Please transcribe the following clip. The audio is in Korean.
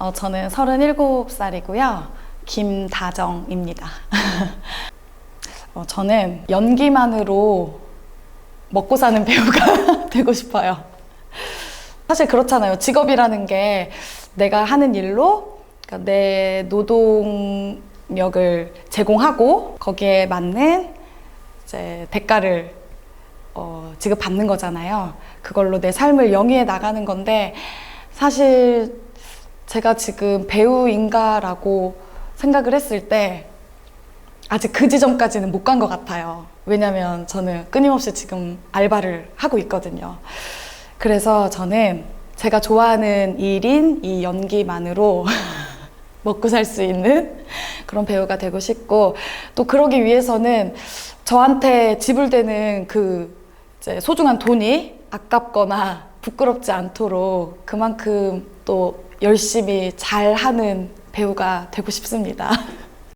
어, 저는 37살이고요. 김다정입니다. 어, 저는 연기만으로 먹고 사는 배우가 되고 싶어요. 사실 그렇잖아요. 직업이라는 게 내가 하는 일로 그러니까 내 노동력을 제공하고 거기에 맞는 이제 대가를 어, 지급받는 거잖아요. 그걸로 내 삶을 영위해 나가는 건데 사실 제가 지금 배우인가라고 생각을 했을 때 아직 그 지점까지는 못 간 것 같아요. 왜냐면 저는 끊임없이 지금 알바를 하고 있거든요. 그래서 저는 제가 좋아하는 일인 이 연기만으로 먹고 살 수 있는 그런 배우가 되고 싶고 또 그러기 위해서는 저한테 지불되는 그 소중한 돈이 아깝거나 부끄럽지 않도록 그만큼 또 열심히 잘하는 배우가 되고 싶습니다.